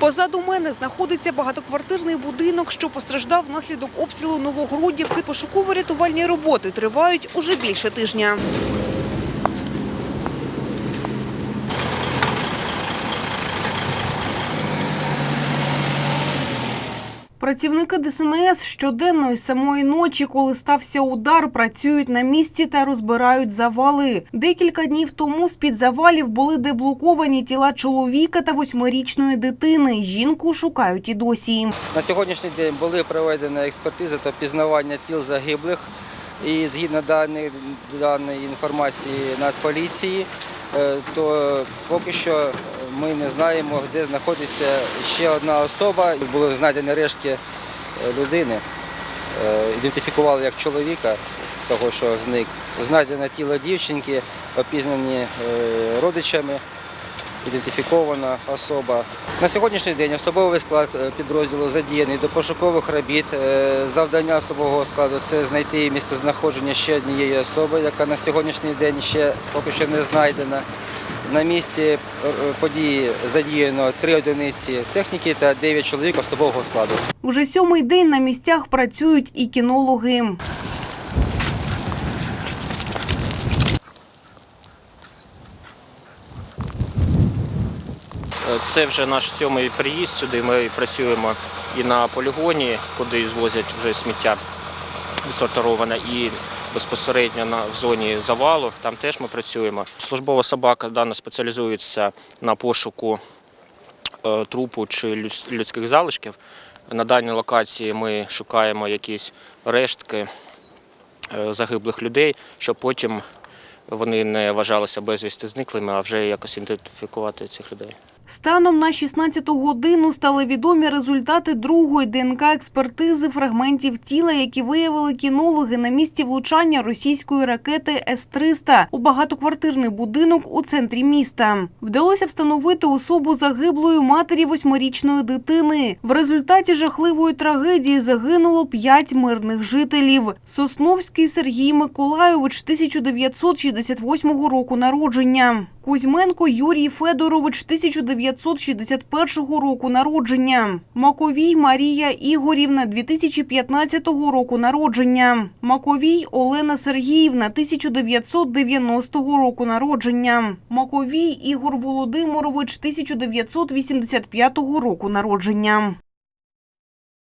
Позаду мене знаходиться багатоквартирний будинок, що постраждав внаслідок обстрілу Новогродівки. Пошуково-рятувальні роботи тривають уже більше тижня. Працівники ДСНС щоденно із самої ночі, коли стався удар, працюють на місці та розбирають завали. Декілька днів тому з-під завалів були деблоковані тіла чоловіка та восьмирічної дитини. Жінку шукають і досі. На сьогоднішній день були проведені експертизи та пізнавання тіл загиблих. І згідно даної, даної інформації Нацполіції, то поки що ми не знаємо, де знаходиться ще одна особа. Були знайдені рештки е, людини, Е, ідентифікували як чоловіка, того, що зник. Знайдено тіло дівчинки, опізнані е, родичами ідентифікована особа. На сьогоднішній день особовий склад е, підрозділу задіяний до пошукових робіт. Е, Завдання особового складу це знайти місце знаходження ще однієї особи, яка на сьогоднішній день ще поки що не знайдена. На місці е, події задіяно три одиниці техніки та дев'ять чоловік особового складу. Уже сьомий день на місцях працюють і кінологи. Це вже наш сьомий приїзд сюди. Ми працюємо і на полігоні, куди звозять вже сміття відсортоване, і безпосередньо в зоні завалу. Там теж ми працюємо. Службова собака дана спеціалізується на пошуку е, трупу чи людських залишків. На даній локації ми шукаємо якісь рештки е, загиблих людей, щоб потім вони не вважалися безвісти зниклими, а вже якось ідентифікувати цих людей. Станом на 16-ту годину стали відомі результати другої ДНК-експертизи фрагментів тіла, які виявили кінологи на місці влучання російської ракети С-300 у багатоквартирний будинок у центрі міста. Вдалося встановити особу загиблої матері восьмирічної дитини. В результаті жахливої трагедії загинуло п'ять мирних жителів. Сосновський Сергій Миколайович 1968 року народження. Кузьменко Юрій Федорович 1961 року народження. Маковій Марія Ігорівна 2015 року народження. Маковій Олена Сергіївна 1990 року народження. Маковій Ігор Володимирович 1985 року народження.